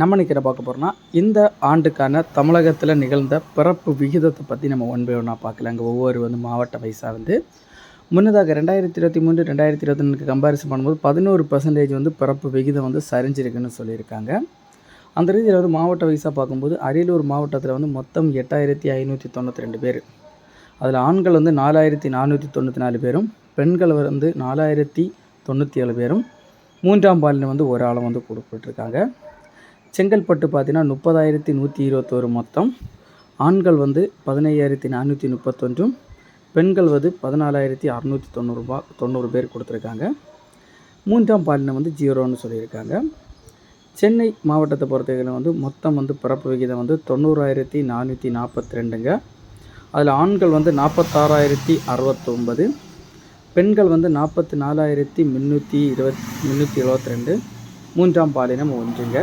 நம்ம நிற்கிற பார்க்க போகிறோம்னா இந்த ஆண்டுக்கான தமிழகத்தில் நிகழ்ந்த பிறப்பு விகிதத்தை பற்றி நம்ம ஒன் பை ஒன்னாக பார்க்கல. அங்கே ஒவ்வொரு வந்து மாவட்ட வயசாக வந்து முன்னதாக ரெண்டாயிரத்தி இருபத்தி மூணு ரெண்டாயிரத்தி இருபத்தி ரெண்டுக்கு கம்பேரிசன் பண்ணும்போது பதினோரு பர்சன்டேஜ் வந்து பிறப்பு விகிதம் வந்து சரிஞ்சிருக்குன்னு சொல்லியிருக்காங்க. அந்த ரீதியில் வந்து மாவட்ட வயசாக பார்க்கும்போது அரியலூர் மாவட்டத்தில் வந்து மொத்தம் எட்டாயிரத்தி ஐநூற்றி தொண்ணூற்றி ரெண்டு பேர். அதில் ஆண்கள் வந்து நாலாயிரத்தி நானூற்றி தொண்ணூற்றி நாலு பேரும் பெண்கள் வந்து நாலாயிரத்தி தொண்ணூற்றி ஏழு பேரும் மூன்றாம் பாலினம் வந்து ஒரு ஆளும் வந்து கொடுக்கப்பட்டிருக்காங்க செங்கல்பட்டு பார்த்தீங்கன்னா முப்பதாயிரத்தி நூற்றி இருபத்தோரு மொத்தம். ஆண்கள் வந்து பதினையாயிரத்தி நானூற்றி முப்பத்தொன்றும் பெண்கள் வந்து பதினாலாயிரத்தி அறநூற்றி தொண்ணூறுபா தொண்ணூறு பேர் கொடுத்துருக்காங்க. மூன்றாம் பாலினம் வந்து ஜீரோன்னு சொல்லியிருக்காங்க. சென்னை மாவட்டத்தை பொறுத்தவரையிலும் வந்து மொத்தம் வந்து பிறப்பு விகிதம் வந்து தொண்ணூறாயிரத்தி நானூற்றி நாற்பத்தி ரெண்டுங்க அதில் ஆண்கள் வந்து நாற்பத்தாறாயிரத்தி அறுபத்தொம்பது பெண்கள் வந்து நாற்பத்தி நாலாயிரத்தி முந்நூற்றி இருபத் முந்நூற்றி எழுபத்தி ரெண்டு மூன்றாம் பாலினம் ஒன்றுங்க.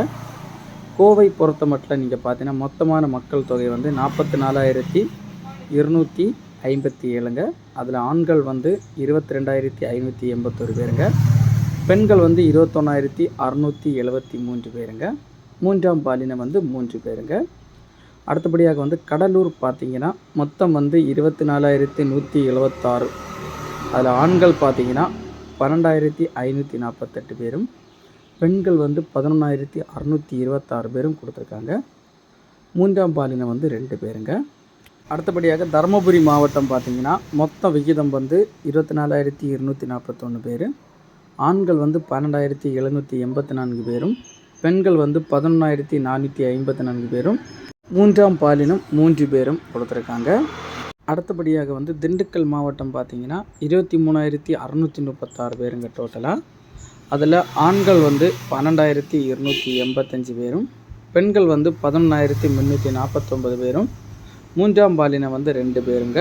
கோவை பொறுத்த மட்டும் நீங்கள் பார்த்தீங்கன்னா மொத்தமான மக்கள் தொகை வந்து நாற்பத்தி நாலாயிரத்தி இருநூற்றி ஐம்பத்தி ஏழுங்க. அதில் ஆண்கள் வந்து இருபத்தி ரெண்டாயிரத்தி ஐநூற்றி எண்பத்தொரு பேருங்க. பெண்கள் வந்து இருபத்தொன்னாயிரத்தி அறநூற்றி எழுபத்தி மூன்று பேருங்க. மூன்றாம் பாலினம் வந்து மூன்று பேருங்க. அடுத்தபடியாக வந்து கடலூர் பார்த்திங்கன்னா மொத்தம் வந்து இருபத்தி நாலாயிரத்தி நூற்றி எழுபத்தாறு அதில் ஆண்கள் பார்த்தீங்கன்னா பன்னெண்டாயிரத்தி ஐநூற்றி நாற்பத்தெட்டு பேரும் பெண்கள் வந்து பதினொன்றாயிரத்தி அறநூற்றி இருபத்தாறு பேரும் கொடுத்துருக்காங்க. மூன்றாம் பாலினம் வந்து ரெண்டு பேருங்க. அடுத்தபடியாக தருமபுரி மாவட்டம் பார்த்திங்கன்னா மொத்த விகிதம் வந்து இருபத்தி நாலாயிரத்தி இருநூற்றி நாற்பத்தொன்று பேர். ஆண்கள் வந்து பன்னெண்டாயிரத்தி எழுநூற்றி எண்பத்தி நான்கு பேரும் பெண்கள் வந்து பதினொன்றாயிரத்தி நானூற்றி ஐம்பத்தி நான்கு பேரும் மூன்றாம் பாலினம் மூன்று பேரும் கொடுத்துருக்காங்க. அடுத்தபடியாக வந்து திண்டுக்கல் மாவட்டம் பார்த்தீங்கன்னா இருபத்தி மூணாயிரத்தி அறநூற்றி முப்பத்தாறு பேருங்க டோட்டலாக அதில் ஆண்கள் வந்து பன்னெண்டாயிரத்தி இருநூற்றி எண்பத்தஞ்சு பேரும் பெண்கள் வந்து பதினொன்றாயிரத்தி முந்நூற்றி நாற்பத்தொம்பது பேரும் மூன்றாம் பாலினம் வந்து ரெண்டு பேருங்க.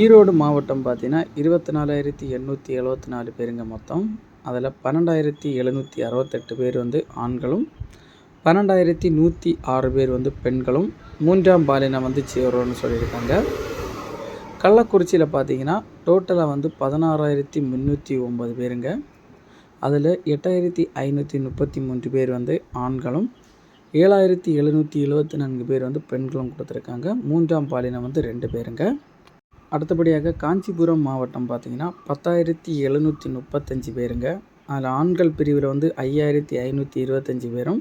ஈரோடு மாவட்டம் பார்த்தீங்கன்னா இருபத்தி நாலாயிரத்தி எண்ணூற்றி எழுபத்தி நாலு பேருங்க மொத்தம். அதில் பன்னெண்டாயிரத்தி எழுநூற்றி அறுபத்தெட்டு பேர் வந்து ஆண்களும் பன்னெண்டாயிரத்தி நூற்றி ஆறு பேர் வந்து பெண்களும். மூன்றாம் பாலினம் வந்து சேரும்னு சொல்லியிருக்காங்க. கள்ளக்குறிச்சியில் பார்த்தீங்கன்னா டோட்டலாக வந்து பதினாறாயிரத்தி முந்நூற்றி ஒம்பது பேருங்க. அதில் எட்டாயிரத்தி ஐநூற்றி முப்பத்தி மூன்று பேர் வந்து ஆண்களும் ஏழாயிரத்தி எழுநூற்றி எழுபத்தி நான்கு பேர் வந்து பெண்களும் கொடுத்துருக்காங்க. மூன்றாம் பாலினம் வந்து ரெண்டு பேருங்க. அடுத்தபடியாக காஞ்சிபுரம் மாவட்டம் பார்த்திங்கன்னா பத்தாயிரத்தி எழுநூற்றி முப்பத்தஞ்சு பேருங்க. அதில் ஆண்கள் பிரிவில் வந்து ஐயாயிரத்தி ஐநூற்றி இருபத்தஞ்சி பேரும்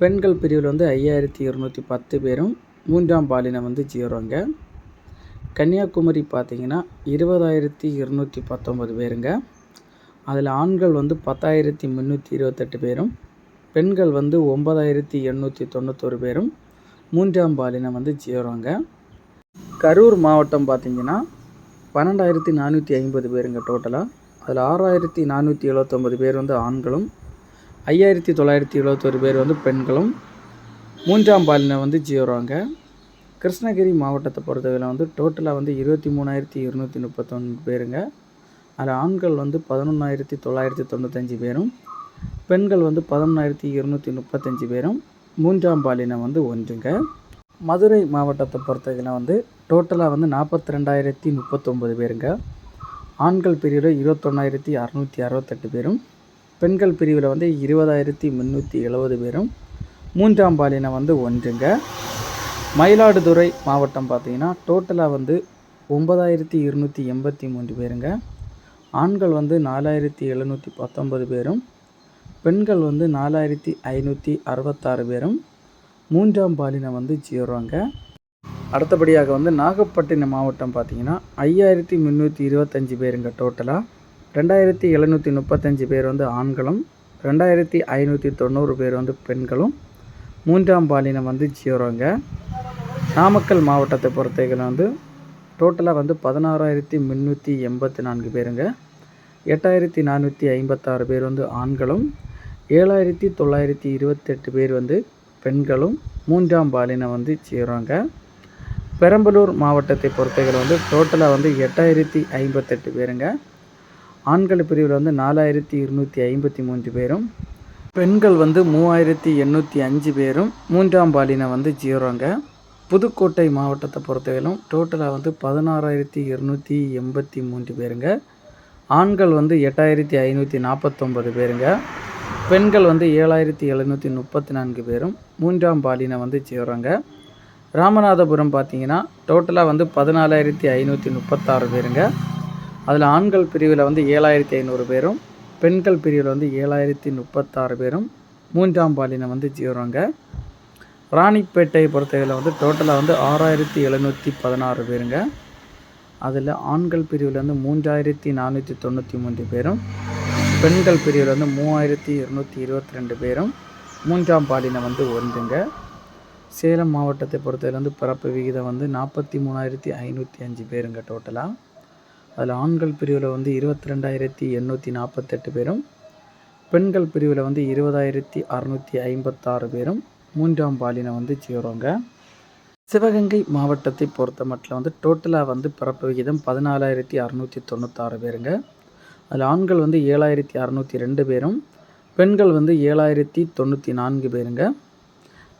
பெண்கள் பிரிவில் வந்து ஐயாயிரத்தி இருநூற்றி பத்து பேரும் மூன்றாம் பாலினம் வந்து ஜீரோங்க. கன்னியாகுமரி பார்த்திங்கன்னா இருபதாயிரத்தி இருநூற்றி பத்தொம்பது பேருங்க. அதில் ஆண்கள் வந்து பத்தாயிரத்தி முந்நூற்றி இருபத்தெட்டு பேரும் பெண்கள் வந்து ஒம்பதாயிரத்தி எண்ணூற்றி தொண்ணூத்தொரு பேரும் மூன்றாம் பாலினம் வந்து ஜீரோங்க கரூர் மாவட்டம் பார்த்திங்கன்னா பன்னெண்டாயிரத்தி நானூற்றி ஐம்பது பேருங்க டோட்டலாக அதில் ஆறாயிரத்தி நானூற்றி எழுபத்தொம்பது பேர் வந்து ஆண்களும் ஐயாயிரத்தி தொள்ளாயிரத்தி எழுபத்தொரு பேர் வந்து பெண்களும் மூன்றாம் பாலினம் வந்து ஜீரோங்க கிருஷ்ணகிரி மாவட்டத்தை பொறுத்தவரையில் வந்து டோட்டலாக வந்து இருபத்தி மூணாயிரத்தி இருநூற்றி முப்பத்தொன்று பேருங்க. அதில் ஆண்கள் வந்து பதினொன்றாயிரத்தி தொள்ளாயிரத்தி தொண்ணூத்தஞ்சு பேரும் பெண்கள் வந்து பதினொன்றாயிரத்தி இருநூற்றி முப்பத்தஞ்சு பேரும் மூன்றாம் பாலினம் வந்து ஒன்றுங்க. மதுரை மாவட்டத்தை பொறுத்தவரைக்கும் வந்து டோட்டலாக வந்து நாற்பத்தி ரெண்டாயிரத்தி முப்பத்தொம்பது பேருங்க. ஆண்கள் பிரிவில் இருபத்தொன்னாயிரத்தி அறநூற்றி அறுபத்தெட்டு பேரும் பெண்கள் பிரிவில் வந்து இருபதாயிரத்தி முந்நூற்றி எழுபது பேரும் மூன்றாம் பாலினம் வந்து ஒன்றுங்க. மயிலாடுதுறை மாவட்டம் பார்த்திங்கன்னா டோட்டலாக வந்து ஒம்பதாயிரத்தி இருநூற்றி எண்பத்தி மூன்று பேருங்க. ஆண்கள் வந்து நாலாயிரத்தி எழுநூற்றி பத்தொன்பது பேரும் பெண்கள் வந்து நாலாயிரத்தி ஐநூற்றி அறுபத்தாறு பேரும் மூன்றாம் பாலினம் வந்து ஜீரோங்க. அடுத்தபடியாக வந்து நாகப்பட்டினம் மாவட்டம் பார்த்திங்கன்னா ஐயாயிரத்தி முந்நூற்றி இருபத்தஞ்சி பேருங்க டோட்டலாக ரெண்டாயிரத்தி எழுநூற்றி முப்பத்தஞ்சு பேர் வந்து ஆண்களும் ரெண்டாயிரத்தி ஐநூற்றி தொண்ணூறு பேர் வந்து பெண்களும் மூன்றாம் பாலினம் வந்து ஜீரோங்க. நாமக்கல் மாவட்டத்தை பொறுத்தவரைக்கும் வந்து டோட்டலாக வந்து பதினாறாயிரத்தி முந்நூற்றி எண்பத்தி நான்கு பேருங்க. எட்டாயிரத்தி நானூற்றி ஐம்பத்தாறு பேர் வந்து ஆண்களும் ஏழாயிரத்தி தொள்ளாயிரத்தி இருபத்தெட்டு பேர் வந்து பெண்களும் மூன்றாம் பாலினம் வந்து சேருவாங்க பெரம்பலூர் மாவட்டத்தை பொறுத்தவரை வந்து டோட்டலாக வந்து எட்டாயிரத்தி ஐம்பத்தெட்டு பேருங்க. ஆண்கள் பிரிவில் வந்து நாலாயிரத்தி இருநூற்றி ஐம்பத்தி மூன்று பேரும் பெண்கள் வந்து மூவாயிரத்தி எண்ணூற்றி அஞ்சு பேரும் மூன்றாம் பாலினம் வந்து ஜீரோங்க புதுக்கோட்டை மாவட்டத்தை பொறுத்தவரையிலும் டோட்டலாக வந்து பதினாறாயிரத்தி இருநூற்றி எண்பத்தி மூன்று பேருங்க. ஆண்கள் வந்து எட்டாயிரத்தி ஐநூற்றி நாற்பத்தொம்பது பேருங்க. பெண்கள் வந்து ஏழாயிரத்தி எழுநூற்றி முப்பத்தி நான்கு பேரும் மூன்றாம் பாலினை வந்து சேர்றாங்க. ராமநாதபுரம் பார்த்தீங்கன்னா டோட்டலாக வந்து பதினாலாயிரத்தி ஐநூற்றி முப்பத்தாறு பேருங்க. அதில் ஆண்கள் பிரிவில் வந்து ஏழாயிரத்தி ஐநூறு பேரும் பெண்கள் பிரிவில் வந்து ஏழாயிரத்தி முப்பத்தாறு பேரும் மூன்றாம் பாலினை வந்து ஜீரோங்க ராணிப்பேட்டையை பொறுத்தவரையில் வந்து டோட்டலாக வந்து ஆறாயிரத்தி எழுநூற்றி பதினாறு பேருங்க. அதில் ஆண்கள் பிரிவில் வந்து மூன்றாயிரத்தி நானூற்றி தொண்ணூற்றி மூன்று பேரும் பெண்கள் பிரிவில் வந்து மூவாயிரத்தி இருநூற்றி இருபத்தி ரெண்டு பேரும் மூன்றாம் பாலினம் வந்து ஒன்றுங்க சேலம் மாவட்டத்தை பொறுத்தவரை வந்து பிறப்பு விகிதம் வந்து நாற்பத்தி மூணாயிரத்தி ஐநூற்றி அஞ்சு பேருங்க டோட்டலாக அதில் ஆண்கள் பிரிவில் வந்து இருபத்தி ரெண்டாயிரத்தி எண்ணூற்றி நாற்பத்தெட்டு பேரும் பெண்கள் பிரிவில் வந்து இருபதாயிரத்தி அறநூற்றி ஐம்பத்தாறு பேரும் மூன்றாம் பாலினம் வந்து சேருவாங்க சிவகங்கை மாவட்டத்தை பொறுத்த மட்டும் வந்து டோட்டலாக வந்து பிறப்பு விகிதம் பதினாலாயிரத்தி அறநூற்றி தொண்ணூத்தாறு பேருங்க. அதில் ஆண்கள் வந்து ஏழாயிரத்தி அறநூற்றி ரெண்டு பேரும் பெண்கள் வந்து ஏழாயிரத்தி தொண்ணூற்றி நான்கு பேருங்க.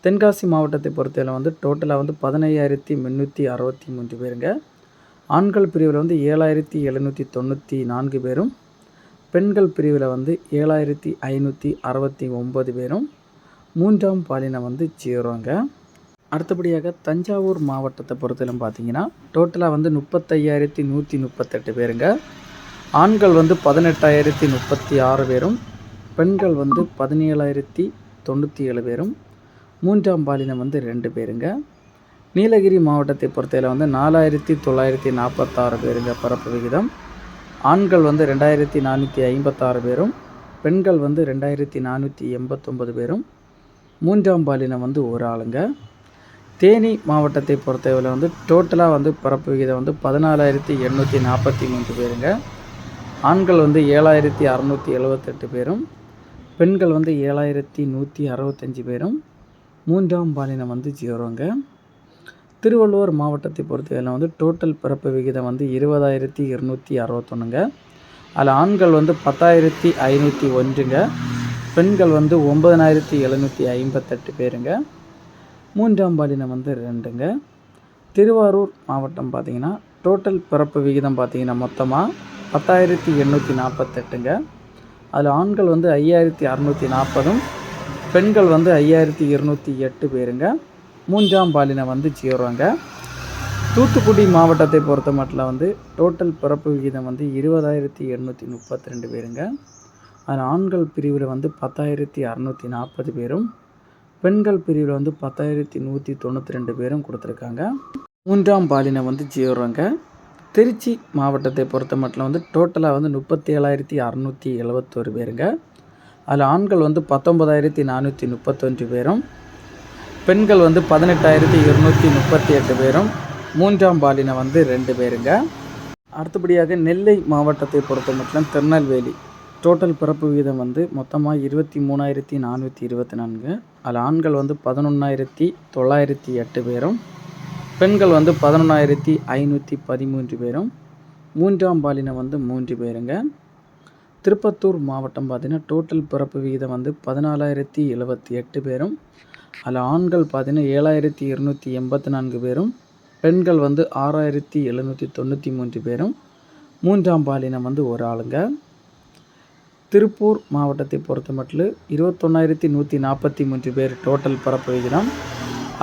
தென்காசி மாவட்டத்தை பொறுத்தவரை வந்து டோட்டலாக வந்து பதினையாயிரத்தி முந்நூற்றி அறுபத்தி மூன்று பேருங்க. ஆண்கள் பிரிவில் வந்து ஏழாயிரத்தி எழுநூற்றி தொண்ணூற்றி நான்கு பேரும் பெண்கள் பிரிவில் வந்து ஏழாயிரத்தி ஐநூற்றி அறுபத்தி ஒம்பது பேரும் மூன்றாம் பாலினம் வந்து சேருங்க அடுத்தபடியாக தஞ்சாவூர் மாவட்டத்தை பொறுத்தலும் பார்த்தீங்கன்னா டோட்டலாக வந்து முப்பத்தையாயிரத்தி நூற்றி முப்பத்தெட்டு பேருங்க. ஆண்கள் வந்து பதினெட்டாயிரத்தி முப்பத்தி ஆறு பேரும் பெண்கள் வந்து பதினேழாயிரத்தி தொண்ணூற்றி ஏழு பேரும் மூன்றாம் பாலினம் வந்து ரெண்டு பேருங்க. நீலகிரி மாவட்டத்தை பொறுத்தவரை வந்து நாலாயிரத்தி தொள்ளாயிரத்தி நாற்பத்தாறு பேருங்க பரப்பு விகிதம். ஆண்கள் வந்து ரெண்டாயிரத்தி நானூற்றி ஐம்பத்தாறு பேரும் பெண்கள் வந்து ரெண்டாயிரத்தி நானூற்றி எண்பத்தொம்பது பேரும் மூன்றாம் பாலினம் வந்து ஒரு ஆளுங்க. தேனி மாவட்டத்தை பொறுத்தவரை வந்து டோட்டலாக வந்து பிறப்பு விகிதம் வந்து பதினாலாயிரத்தி எண்ணூற்றி நாற்பத்தி மூன்று பேருங்க. ஆண்கள் வந்து ஏழாயிரத்தி அறநூற்றி எழுவத்தெட்டு பேரும் பெண்கள் வந்து ஏழாயிரத்தி நூற்றி அறுபத்தஞ்சி பேரும் மூன்றாம் பாலினம் வந்து ஜீரோங்க. திருவள்ளுவர் மாவட்டத்தை பொறுத்தவரை வந்து டோட்டல் பிறப்பு விகிதம் வந்து இருபதாயிரத்தி இருநூற்றி அறுபத்தொன்னுங்க. அதில் ஆண்கள் வந்து பத்தாயிரத்தி ஐநூற்றி ஒன்றுங்க. பெண்கள் வந்து ஒம்பதனாயிரத்தி எழுநூற்றி ஐம்பத்தெட்டு பேருங்க. மூன்றாம் பாலினம் வந்து ரெண்டுங்க. திருவாரூர் மாவட்டம் பார்த்திங்கன்னா டோட்டல் பிறப்பு விகிதம் பார்த்திங்கன்னா மொத்தமாக பத்தாயிரத்தி எண்ணூற்றி நாற்பத்தெட்டுங்க. அதில் ஆண்கள் வந்து ஐயாயிரத்தி அறநூற்றி நாற்பதும் பெண்கள் வந்து ஐயாயிரத்தி இருநூற்றி எட்டு பேருங்க. மூன்றாம் பாலினம் வந்து ஜீரோங்க. தூத்துக்குடி மாவட்டத்தை பொறுத்த மட்டும் வந்து டோட்டல் பிறப்பு விகிதம் வந்து இருபதாயிரத்தி எண்ணூற்றி முப்பத்தி ரெண்டு பேருங்க. அதில் ஆண்கள் பிரிவில் வந்து பத்தாயிரத்தி அறநூற்றி நாற்பது பேரும் பெண்கள் பிரிவில் வந்து பத்தாயிரத்தி நூற்றி தொண்ணூற்றி ரெண்டு பேரும் கொடுத்துருக்காங்க. மூன்றாம் பாலினம் வந்து ஜீவரங்க. திருச்சி மாவட்டத்தை பொறுத்த மட்டும் வந்து டோட்டலாக வந்து முப்பத்தி ஏழாயிரத்தி அறநூற்றி எழுபத்தோரு பேருங்க. அதில் ஆண்கள் வந்து பத்தொம்பதாயிரத்தி நானூற்றி முப்பத்தொன்று பேரும் பெண்கள் வந்து பதினெட்டாயிரத்தி இருநூற்றி முப்பத்தி எட்டு பேரும் மூன்றாம் பாலினம் வந்து ரெண்டு பேருங்க. அடுத்தபடியாக நெல்லை மாவட்டத்தை பொறுத்த மட்டும் திருநெல்வேலி. டோட்டல் பிறப்பு வீதம் வந்து மொத்தமாக இருபத்தி மூணாயிரத்தி நானூற்றி இருபத்தி நான்கு. அதில் ஆண்கள் வந்து பதினொன்றாயிரத்தி தொள்ளாயிரத்தி எட்டு பேரும் பெண்கள் வந்து பதினொன்றாயிரத்தி ஐநூற்றி பதிமூன்று பேரும் மூன்றாம் பாலினம் வந்து மூன்று பேருங்க. திருப்பத்தூர் மாவட்டம் பார்த்திங்கன்னா டோட்டல் பிறப்பு விகிதம் வந்து பதினாலாயிரத்தி எழுபத்தி எட்டு பேரும் அதில் ஆண்கள் பார்த்திங்கன்னா ஏழாயிரத்தி இருநூற்றி எண்பத்தி நான்கு பேரும் பெண்கள் வந்து ஆறாயிரத்தி எழுநூற்றி தொண்ணூற்றி மூன்று பேரும் மூன்றாம் பாலினம் வந்து ஒரு ஆளுங்க. திருப்பூர் மாவட்டத்தை பொறுத்த மட்டும் இருபத்தொன்னாயிரத்தி நூற்றி நாற்பத்தி மூன்று பேர் டோட்டல் பிறப்பு விகிதம்.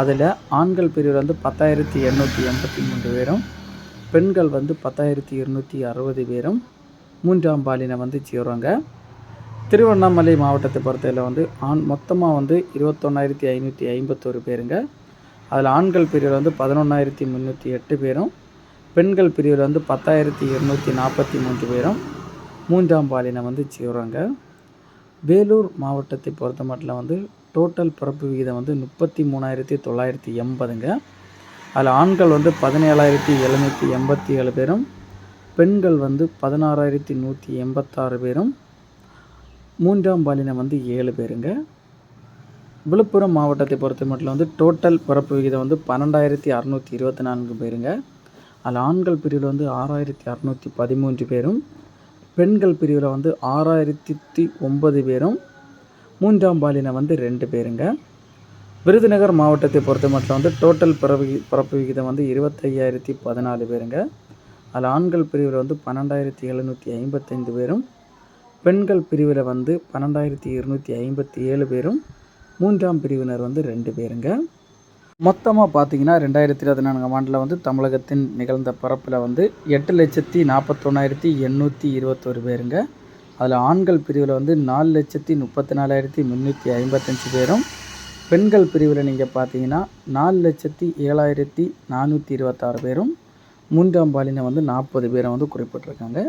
அதில் ஆண்கள் பிரிவில் வந்து பத்தாயிரத்தி எண்ணூற்றி எண்பத்தி மூன்று பேரும் பெண்கள் வந்து பத்தாயிரத்தி இருநூற்றி அறுபது பேரும் மூன்றாம் பாலினை வந்து சேருவாங்க. திருவண்ணாமலை மாவட்டத்தை பொறுத்தவரையில் வந்து ஆண் மொத்தமாக வந்து இருபத்தொன்னாயிரத்தி ஐநூற்றி ஐம்பத்தோரு பேருங்க. அதில் ஆண்கள் பிரிவில் வந்து பதினொன்றாயிரத்தி முந்நூற்றி எட்டு பேரும் பெண்கள் பிரிவில் வந்து பத்தாயிரத்தி இருநூற்றி நாற்பத்தி மூன்று பேரும் மூன்றாம் பாலினம் வந்து சேர்றாங்க. வேலூர் மாவட்டத்தை பொறுத்த மட்டும் வந்து டோட்டல் பிறப்பு விகிதம் வந்து முப்பத்தி மூணாயிரத்தி தொள்ளாயிரத்தி எண்பதுங்க. அதில் ஆண்கள் வந்து பதினேழாயிரத்தி எழுநூற்றி எண்பத்தி ஏழு பேரும் பெண்கள் வந்து பதினாறாயிரத்தி நூற்றி எண்பத்தாறு பேரும் மூன்றாம் பாலினம் வந்து ஏழு பேருங்க. விழுப்புரம் மாவட்டத்தை பொறுத்த மட்டும் வந்து டோட்டல் பிறப்பு விகிதம் வந்து பன்னெண்டாயிரத்தி அறநூற்றி இருபத்தி நான்கு பேருங்க. அதில் ஆண்கள் பிரிவில் வந்து ஆறாயிரத்தி அறநூற்றி பதிமூன்று பேரும் பெண்கள் பிரிவில் வந்து ஆறாயிரத்தி ஒன்பது பேரும் மூன்றாம் பாலினம் வந்து ரெண்டு பேருங்க. விருதுநகர் மாவட்டத்தை பொறுத்த மட்டும் வந்து டோட்டல் பிறப்பு பிறப்பு விகிதம் வந்து இருபத்தையாயிரத்தி பதினாலு பேருங்க. அதில் ஆண்கள் பிரிவில் வந்து பன்னெண்டாயிரத்தி எழுநூற்றி ஐம்பத்தைந்து பேரும் பெண்கள் பிரிவில் வந்து பன்னெண்டாயிரத்தி இருநூற்றி ஐம்பத்தி ஏழு பேரும் மூன்றாம் பிரிவினர் வந்து ரெண்டு பேருங்க. மொத்தமாக பார்த்தீங்கன்னா ரெண்டாயிரத்தி இருபத்தி நான்காம் ஆண்டில் வந்து தமிழகத்தின் நிகழ்ந்த பிறப்பில் வந்து எட்டு லட்சத்தி நாற்பத்தொன்னாயிரத்தி எண்ணூற்றி இருபத்தொரு பேருங்க. அதில் ஆண்கள் பிரிவில் வந்து நாலு லட்சத்தி முப்பத்தி நாலாயிரத்தி முந்நூற்றி ஐம்பத்தஞ்சு பேரும். பெண்கள் பிரிவில் நீங்கள் பார்த்தீங்கன்னா நாலு லட்சத்தி ஏழாயிரத்தி நானூற்றி இருபத்தாறு பேரும். மூன்றாம் பாலின வந்து நாற்பது பேரை வந்து குறிப்பிட்டிருக்காங்க.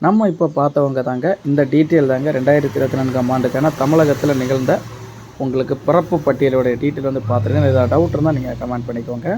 நம்ம இப்போ பார்த்தவங்க தாங்க இந்த டீட்டெயில் தாங்க ரெண்டாயிரத்தி இருபத்தி நான்காம் ஆண்டுக்கான தமிழகத்தில் நிகழ்ந்த உங்களுக்கு பிறப்பு பட்டியலோடைய டீட்டெயில் வந்து பார்த்துருக்கேன் ஏதாவது டவுட் இருந்தால் நீங்கள் கமெண்ட் பண்ணிக்கோங்க.